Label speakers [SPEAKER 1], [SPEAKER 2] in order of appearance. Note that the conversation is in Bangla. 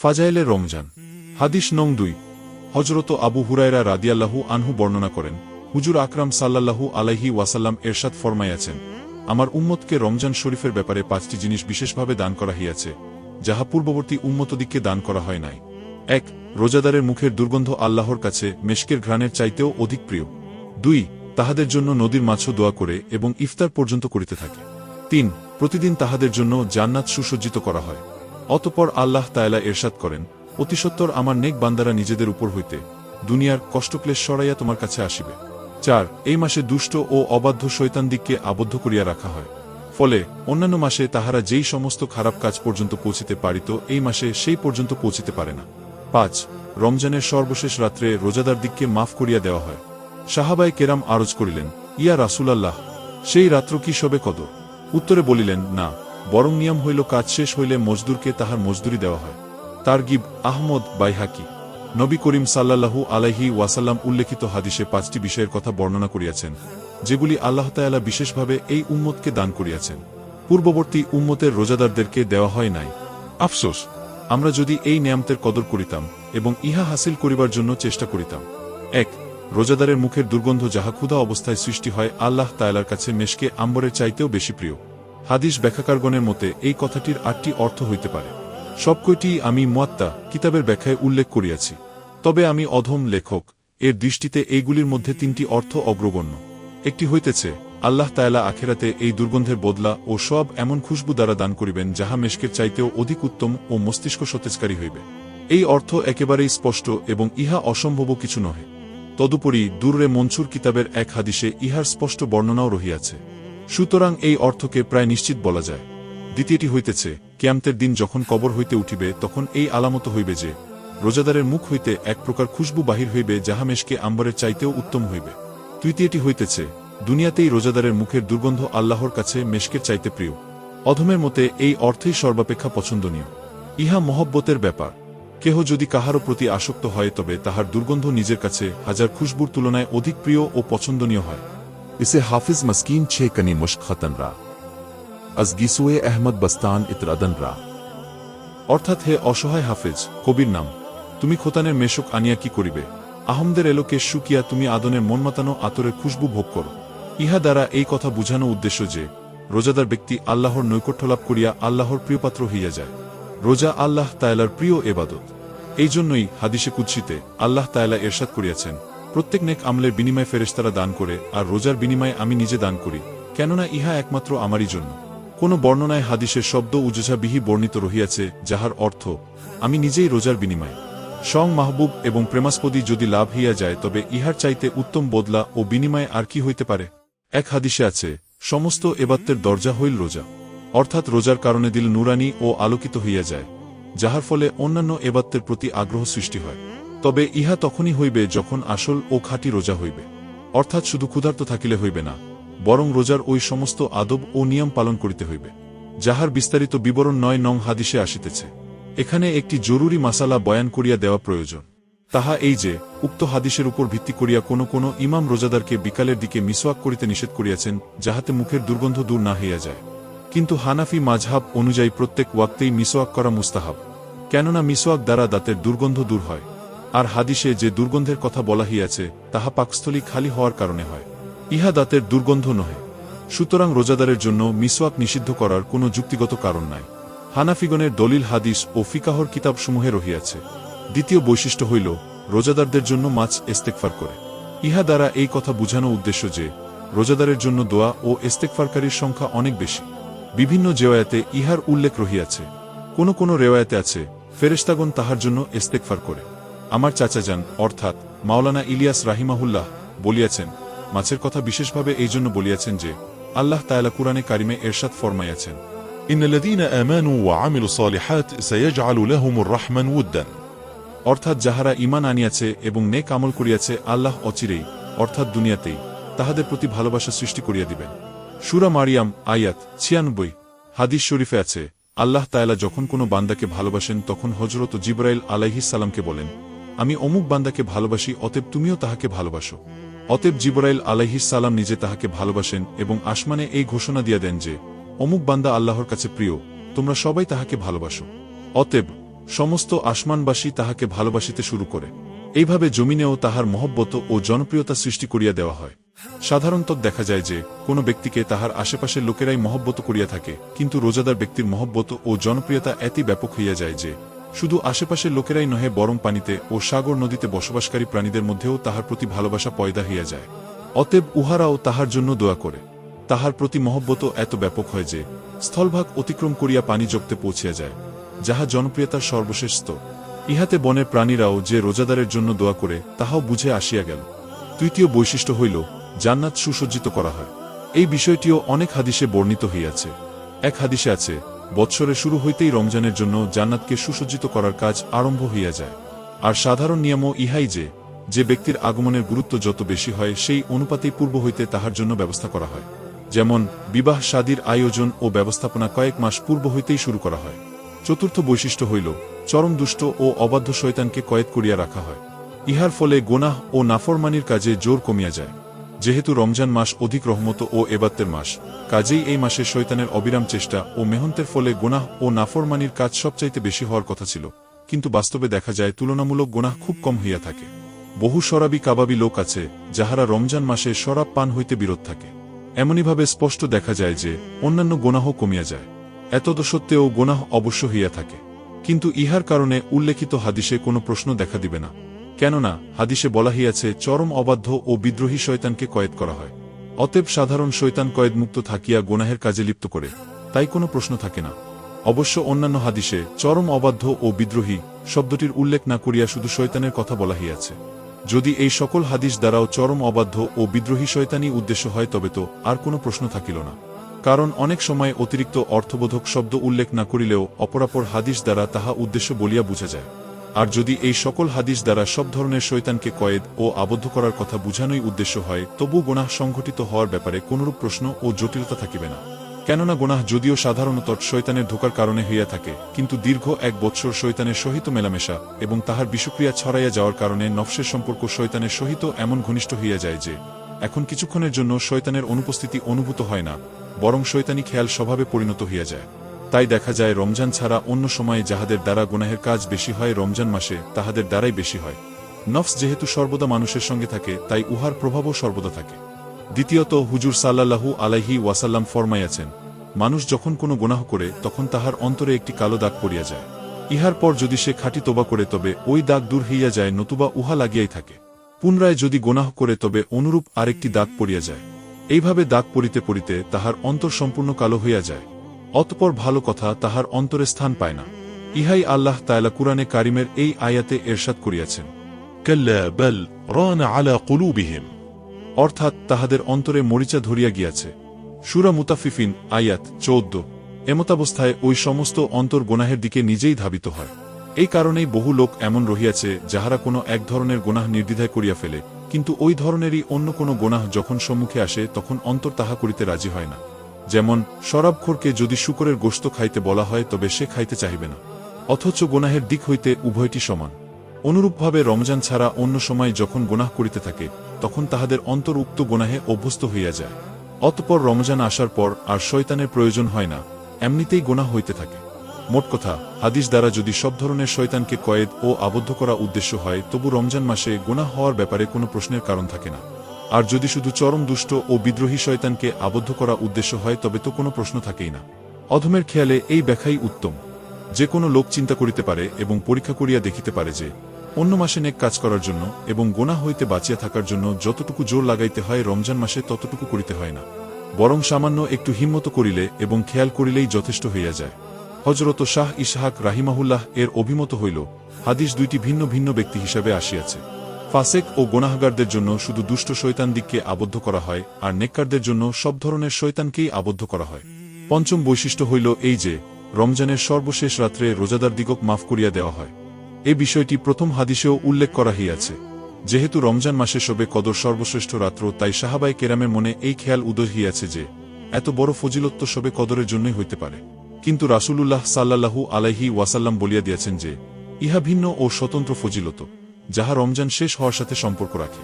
[SPEAKER 1] ফাজাইলে রমজান। হাদিস নং দুই। হজরত আবু হুরায়রা রাদিয়াল্লাহু আনহু বর্ণনা করেন, হুজুর আকরাম সাল্লাল্লাহু আলাইহি ওয়াসাল্লাম এরশাদ ফরমাইয়াছেন, আমার উম্মতকে রমজান শরীফের ব্যাপারে পাঁচটি জিনিস বিশেষভাবে দান করা হইয়াছে, যাহা পূর্ববর্তী উম্মতদিককে দান করা হয় নাই। এক, রোজাদারের মুখের দুর্গন্ধ আল্লাহর কাছে মেশকের ঘ্রাণের চাইতেও অধিক প্রিয়। দুই, তাহাদের জন্য নদীর মাছও দোয়া করে এবং ইফতার পর্যন্ত করিতে থাকে। তিন, প্রতিদিন তাহাদের জন্য জান্নাত সুসজ্জিত করা হয়। অতপর আল্লাহ তায়লা এরশাদ করেন অতিসত্বর আমার নেক বান্দারা নিজেদের উপর হইতে দুনিয়ার কষ্টক্লেশ সরাইয়া তোমার কাছে আসিবে। চার, এই মাসে দুষ্ট ও অবাধ্য শৈতানদিককে আবদ্ধ করিয়া রাখা হয়। ফলে অন্যান্য মাসে তাহারা যেই সমস্ত খারাপ কাজ পর্যন্ত পৌঁছিতে পারিত, এই মাসে সেই পর্যন্ত পৌঁছিতে পারে না। পাঁচ, রমজানের সর্বশেষ রাত্রে রোজাদার দিককে মাফ করিয়া দেওয়া হয়। সাহাবাই কেরাম আরজ করিলেন, ইয়া রাসূলাল্লাহ, সেই রাত্র কি সবে কদ উত্তরে বলিলেন, না। বরং নিয়ম হইল, কাজ শেষ হইলে মজদুরকে তাহার মজদুরি দেওয়া হয়। তারগিব আহমদ বাইহাকি। নবী করিম সাল্লাল্লাহু আলাইহি ওয়াসাল্লাম উল্লেখিত হাদিসে পাঁচটি বিষয়ের কথা বর্ণনা করিয়াছেন, যেগুলি আল্লাহ তায়ালা বিশেষভাবে এই উম্মতকে দান করিয়াছেন। পূর্ববর্তী উম্মতের রোজাদারদেরকে দেওয়া হয় নাই। আফসোস, আমরা যদি এই নিয়ামতের কদর করিতাম এবং ইহা হাসিল করিবার জন্য চেষ্টা করিতাম। এক, রোজাদারের মুখের দুর্গন্ধ যাহা ক্ষুধা অবস্থায় সৃষ্টি হয়, আল্লাহ তায়ালার কাছে মেশকে আম্বরের চাইতেও বেশি প্রিয়। হাদিস ব্যাখ্যাকারগণের মতে এই কথাটির আটটি অর্থ হইতে পারে। সবকটি আমি মুয়াত্তা কিতাবের ব্যাখ্যায় উল্লেখ করিয়াছি। তবে আমি অধম লেখক, এর দৃষ্টিতে এইগুলির মধ্যে তিনটি অর্থ অগ্রগণ্য। একটি হইতেছে, আল্লাহ তায়ালা আখেরাতে এই দুর্গন্ধের বদলা ও সব এমন খুশবু দ্বারা দান করিবেন যাহা মেশকের চাইতেও অধিক উত্তম ও মস্তিষ্ক সতেজকারী হইবে। এই অর্থ একেবারেই স্পষ্ট এবং ইহা অসম্ভব কিছু নহে। তদুপরি দূরে মনসুর কিতাবের এক হাদিসে ইহার স্পষ্ট বর্ণনাও রহিয়াছে। সুতরাং এই অর্থকে প্রায় নিশ্চিত বলা যায়। দ্বিতীয়টি হইতেছে, কিয়ামতের দিন যখন কবর হইতে উঠিবে, তখন এই আলামত হইবে যে, রোজাদারের মুখ হইতে এক প্রকার খুশবু বাহির হইবে যাহা মেশকে আম্বরের চাইতেও উত্তম হইবে। তৃতীয়টি হইতেছে, দুনিয়াতেই রোজাদারের মুখের দুর্গন্ধ আল্লাহর কাছে মেশকের চাইতে প্রিয়। অধমের মতে এই অর্থেই সর্বাপেক্ষা পছন্দনীয়। ইহা মহব্বতের ব্যাপার। কেহ যদি কাহারও প্রতি আসক্ত হয়, তবে তাহার দুর্গন্ধ নিজের কাছে হাজার খুশবুর তুলনায় অধিক প্রিয় ও পছন্দনীয় হয়।
[SPEAKER 2] इसे हाफिज मस्कीन छे कनी मुश्क खतन रा अज गिसुए अहमद बस्तान इतरादन रा
[SPEAKER 1] অর্থাৎ হে অসহায় হাফেজ কবির নাম তুমি খোতানের মেশক আনিয়া কি করিবে আহমদের এলোকে শুকিয়া তুমি আদনের মনমাতানো আতরের খুশবু ভোগ করো ইহা দ্বারা এই কথা বুঝানো উদ্দেশ্য যে রোজাদার ব্যক্তি আল্লাহর নৈকট্য লাভ করিয়া আল্লাহর প্রিয়পাত্র হইয়া যায় রোজা আল্লাহ তায়লার প্রিয় এবাদত এই জন্যই হাদিসে কুৎসিতে আল্লাহ তায়লা এরশাদ করিয়াছেন প্রত্যেক নেক আমলের বিনিময়ে ফেরেস্তারা দান করে, আর রোজার বিনিময়ে আমি নিজে দান করি, কেননা ইহা একমাত্র আমারই জন্য। কোন বর্ণনায় হাদিসের শব্দ উজোঝাবিহি বর্ণিত রহিয়াছে, যাহার অর্থ, আমি নিজেই রোজার বিনিময়। সং মাহবুব এবং প্রেমাস্পদী যদি লাভ হইয়া যায়, তবে ইহার চাইতে উত্তম বদলা ও বিনিময়ে আর কি হইতে পারে? এক হাদিসে আছে, সমস্ত এবাত্তের দরজা হইল রোজা। অর্থাৎ রোজার কারণে দিল নুরানি ও আলোকিত হইয়া যায়, যাহার ফলে অন্যান্য এবাত্তের প্রতি আগ্রহ সৃষ্টি হয়। তবে ইহা তখনই হইবে যখন আসল ও খাঁটি রোজা হইবে। অর্থাৎ শুধু ক্ষুধার্ত থাকিলে হইবে না, বরং রোজার ওই সমস্ত আদব ও নিয়ম পালন করিতে হইবে, যাহার বিস্তারিত বিবরণ নয় নং হাদিসে আসিতেছে। এখানে একটি জরুরি মাসালা বয়ান করিয়া দেওয়া প্রয়োজন। তাহা এই যে, উক্ত হাদিসের উপর ভিত্তি করিয়া কোনো কোনো ইমাম রোজাদারকে বিকালের দিকে মিসওয়াক করিতে নিষেধ করিয়াছেন, যাহাতে মুখের দুর্গন্ধ দূর না হইয়া যায়। কিন্তু হানাফি মাঝহাব অনুযায়ী প্রত্যেক ওয়াক্তেই মিসওয়াক করা মুস্তাহাব, কেননা মিসওয়াক দ্বারা দাঁতের দুর্গন্ধ দূর হয়। আর হাদিসে যে দুর্গন্ধের কথা বলা হইয়াছে, তাহা পাকস্থলী খালি হওয়ার কারণে হয়। ইহা দাঁতের দুর্গন্ধ নহে। সুতরাং রোজাদারের জন্য মিসওয়াক নিষিদ্ধ করার কোনো যুক্তিগত কারণ নাই। হানাফিগণের দলিল হাদিস ও ফিকাহর কিতাবসমূহে রহিয়াছে। দ্বিতীয় বৈশিষ্ট্য হইল, রোজাদারদের জন্য মাছ এস্তেকফার করে। ইহা দ্বারা এই কথা বুঝানো উদ্দেশ্য যে, রোজাদারের জন্য দোয়া ও এস্তেকফারকারীর সংখ্যা অনেক বেশি। বিভিন্ন জেওয়ায়াতে ইহার উল্লেখ রহিয়াছে। কোন কোন রেওয়ায়াতে আছে, ফেরেশতাগণ তাহার জন্য এস্তেকফার করে। আমার চাচাজান অর্থাৎ মাওলানা ইলিয়াস রাহিমাহুল্লাহ বলিয়াছেন, মাছের কথা বিশেষভাবে এই জন্য বলিয়াছেন যে, আল্লাহ তায়লা কুরানে কারিমে এরশাদ ফরমাইয়াছেন অর্থাৎ যাহারা ইমান আনিয়াছে এবং নেক আমল করিয়াছে আল্লাহ অচিরেই, অর্থাৎ দুনিয়াতেই, তাহাদের প্রতি ভালোবাসা সৃষ্টি করিয়া দিবেন। সুরা মারিয়াম, আয়াত ছিয়ানব্বই, হাদিস শরীফে আছে, আল্লাহ তায়লা যখন কোনো বান্দাকে ভালোবাসেন, তখন হজরত জিব্রাইল আলাইহিস সালামকে বলেন আমি অমুক বান্দাকে ভালোবাসি, অতএব তুমিও তাহাকে ভালোবাসো। অতএব জিব্রাইল সালাম নিজে তাহাকে ভালোবাসেন এবং আসমানে এই ঘোষণা দিয়া দেন যে, অমুক বান্দা আল্লাহর কাছে প্রিয়, তোমরা সবাই তাহাকে ভালোবাসো। অতএব সমস্ত আসমানবাসী তাহাকে ভালোবাসিতে শুরু করে। এইভাবে জমিনেও তাহার মহব্বত ও জনপ্রিয়তা সৃষ্টি করিয়া দেওয়া হয়। সাধারণত দেখা যায় যে, কোনো ব্যক্তিকে তাহার আশেপাশের লোকেরাই মহব্বত করিয়া থাকে, কিন্তু রোজাদার ব্যক্তির মহব্বত ও জনপ্রিয়তা এতই ব্যাপক হইয়া যায় যে শুধু আশেপাশের লোকেরাই নহে বরং পানিতে ও সাগর নদীতে বসবাসকারী প্রাণীদের মধ্যেও তাহার প্রতি ভালোবাসা পয়দা হইয়া যায়। অতএব উহারাও তাহার জন্য দোয়া করে। তাহার প্রতি মহব্বত এত ব্যাপক হয় যে, স্থলভাগ অতিক্রম করিয়া পানি জগতে পৌঁছিয়া যায়, যাহা জনপ্রিয়তার সর্বশেষ স্তর ইহাতে বনের প্রাণীরাও যে রোজাদারের জন্য দোয়া করে, তাহাও বুঝে আসিয়া গেল। তৃতীয় বৈশিষ্ট্য হইল, জান্নাত সুসজ্জিত করা হয়। এই বিষয়টিও অনেক হাদিসে বর্ণিত হইয়াছে। এক হাদিসে আছে বৎসরের শুরু হইতেই রমজানের জন্য জান্নাতকে সুসজ্জিত করার কাজ আরম্ভ হইয়া যায়। আর সাধারণ নিয়মও ইহাই যে যে ব্যক্তির আগমনের গুরুত্ব যত বেশি হয়, সেই অনুপাতেই পূর্ব হইতে তাহার জন্য ব্যবস্থা করা হয়। যেমন, বিবাহ শাদীর আয়োজন ও ব্যবস্থাপনা কয়েক মাস পূর্ব হইতেই শুরু করা হয়। চতুর্থ বৈশিষ্ট্য হইল, চরম দুষ্ট ও অবাধ্য শয়তানকে কয়েদ করিয়া রাখা হয়। ইহার ফলে গোনাহ ও নাফরমানির কাজে জোর কমিয়া যায়। যেহেতু রমজান মাস অধিক রহমত ও এবাত্তের মাস, কাজেই এই মাসে শয়তানের অবিরাম চেষ্টা ও মেহন্তের ফলে গোনাহ ও নাফরমানির কাজ সবচাইতে বেশি হওয়ার কথা ছিল। কিন্তু বাস্তবে দেখা যায় তুলনামূলক গোনাহ খুব কম হইয়া থাকে। বহু শরাবি কাবাবি লোক আছে, যাহারা রমজান মাসে শরাব পান হইতে বিরত থাকে। এমনইভাবে স্পষ্ট দেখা যায় যে, অন্যান্য গোনাহ কমিয়া যায়। এতদ সত্ত্বেও গোনাহ অবশ্য হইয়া থাকে। কিন্তু ইহার কারণে উল্লেখিত হাদিসে কোনো প্রশ্ন দেখা দিবে না। কেননা হাদিসে বলা হইয়াছে, চরম অবাধ্য ও বিদ্রোহী শয়তানকে কয়েদ করা হয়। অতএব সাধারণ শয়তান কয়েদমুক্ত থাকিয়া গোনাহের কাজে লিপ্ত করে, তাই কোনো প্রশ্ন থাকে না। অবশ্য অন্যান্য হাদিসে, চরম অবাধ্য ও বিদ্রোহী শব্দটির উল্লেখ না করিয়া শুধু শৈতানের কথা বলা হইয়াছে। যদি এই সকল হাদিস দ্বারাও চরম অবাধ্য ও বিদ্রোহী শয়তানই উদ্দেশ্য হয়, তবে তো আর কোনো প্রশ্ন থাকিল না। কারণ অনেক সময় অতিরিক্ত অর্থবোধক শব্দ উল্লেখ না করিলেও অপরাপর হাদিস দ্বারা তাহা উদ্দেশ্য বলিয়া বুঝা যায়। আর যদি এই সকল হাদিস দ্বারা সব ধরনের শৈতানকে কয়েদ ও আবদ্ধ করার কথা বুঝানোই উদ্দেশ্য হয়, তবু গোনাহ সংঘটিত হওয়ার ব্যাপারে কোনরূপ প্রশ্ন ও জটিলতা থাকিবে না। কেননা গোনাহ যদিও সাধারণত শৈতানের ধোকার কারণে হইয়া থাকে, কিন্তু দীর্ঘ এক বৎসর শৈতানের সহিত মেলামেশা এবং তাহার বিষক্রিয়া ছড়াইয়া যাওয়ার কারণে নফসের সম্পর্ক শয়তানের সহিত এমন ঘনিষ্ঠ হইয়া যায় যে, এখন কিছুক্ষণের জন্য শৈতানের অনুপস্থিতি অনুভূত হয় না, বরং শয়তানি খেয়াল স্বভাবে পরিণত হইয়া যায়। তাই দেখা যায় রমজান ছাড়া অন্য সময়ে যাহাদের দ্বারা গুনাহের কাজ বেশি হয় রমজান মাসে, তাহাদের দ্বারাই বেশি হয়। নফস যেহেতু সর্বদা মানুষের সঙ্গে থাকে, তাই উহার প্রভাবও সর্বদা থাকে। দ্বিতীয়ত, হুজুর সাল্লাল্লাহু আলাইহি ওয়াসাল্লাম ফরমাইয়াছেন, মানুষ যখন কোনো গুনাহ করে, তখন তাহার অন্তরে একটি কালো দাগ পড়িয়া যায়। ইহার পর যদি সে খাটি তোবা করে, তবে ওই দাগ দূর হইয়া যায়, নতুবা উহা লাগিয়াই থাকে। পুনরায় যদি গোনাহ করে, তবে অনুরূপ আরেকটি দাগ পড়িয়া যায়। এইভাবে দাগ পড়িতে পড়িতে তাহার অন্তর সম্পূর্ণ কালো হইয়া যায়। অতপর ভালো কথা তাহার অন্তরে স্থান পায় না। ইহাই আল্লাহ তায়লা কুরআনে কারিমের এই আয়াতে এরশাদ করিয়াছেন। অর্থাৎ তাহাদের অন্তরে মরিচা ধরিয়া গিয়াছে। সুরা মুতাফিফিন আয়াত চৌদ্দ। এমতাবস্থায় ওই সমস্ত অন্তর গোনাহের দিকে নিজেই ধাবিত হয়। এই কারণেই বহু লোক এমন রহিয়াছে, যাহারা কোনো এক ধরনের গোনাহ নির্দ্বিধায় করিয়া ফেলে, কিন্তু ওই ধরনেরই অন্য কোনো গোনাহ যখন সম্মুখে আসে, তখন অন্তর তাহা করিতে রাজি হয় না। যেমন শরাবখোরকে যদি শুকরের গোস্ত খাইতে বলা হয়, তবে সে খাইতে চাহিবে না। অথচ গোনাহের দিক হইতে উভয়টি সমান। অনুরূপভাবে রমজান ছাড়া অন্য সময় যখন গোনাহ করিতে থাকে, তখন তাহাদের অন্তর উক্ত গোনাহে অভ্যস্ত হইয়া যায়। অতপর রমজান আসার পর আর শয়তানের প্রয়োজন হয় না, এমনিতেই গোনাহ হইতে থাকে। মোট কথা, হাদিস দ্বারা যদি সব ধরনের শয়তানকে কয়েদ ও আবদ্ধ করা উদ্দেশ্য হয়, তবু রমজান মাসে গোনাহ হওয়ার ব্যাপারে কোনো প্রশ্নের কারণ থাকে না। আর যদি শুধু চরম দুষ্ট ও বিদ্রোহী শয়তানকে আবদ্ধ করা উদ্দেশ্য হয়, তবে তো কোনো প্রশ্ন থাকেই না। অধমের খেয়ালে এই ব্যাখ্যাই উত্তম। যে কোনো লোক চিন্তা করিতে পারে এবং পরীক্ষা করিয়া দেখিতে পারে যে, অন্য মাসে নেক কাজ করার জন্য এবং গোনা হইতে বাঁচিয়া থাকার জন্য যতটুকু জোর লাগাইতে হয়, রমজান মাসে ততটুকু করিতে হয় না। বরং সামান্য একটু হিম্মত করিলে এবং খেয়াল করিলেই যথেষ্ট হইয়া যায়। হজরত শাহ ইসহাক রাহিমাহুল্লাহ এর অভিমত হইল, হাদিস দুইটি ভিন্ন ভিন্ন ব্যক্তি হিসাবে আসিয়াছে। ফাসেক ও গোনাহগারদের জন্য শুধু দুষ্ট শৈতান দিককে আবদ্ধ করা হয়, আর নেককারদের জন্য সব ধরনের শৈতানকেই আবদ্ধ করা হয়। পঞ্চম বৈশিষ্ট্য হইল এই যে, রমজানের সর্বশেষ রাত্রে রোজাদার দিগক মাফ করিয়া দেওয়া হয়। এই বিষয়টি প্রথম হাদিসেও উল্লেখ করা হইয়াছে। যেহেতু রমজান মাসে শবে কদর সর্বশ্রেষ্ঠ রাত্র, তাই সাহাবাই কেরামের মনে এই খেয়াল উদয় হইয়াছে যে, এত বড় ফজিলত্ব শবে কদরের জন্যই হইতে পারে। কিন্তু রাসূলুল্লাহ সাল্লাল্লাহু আলাইহি ওয়াসাল্লাম বলিয়া দিয়াছেন যে, ইহা ভিন্ন ও স্বতন্ত্র ফজিলত যাহা রমজান শেষ হওয়ার সাথে সম্পর্ক রাখে।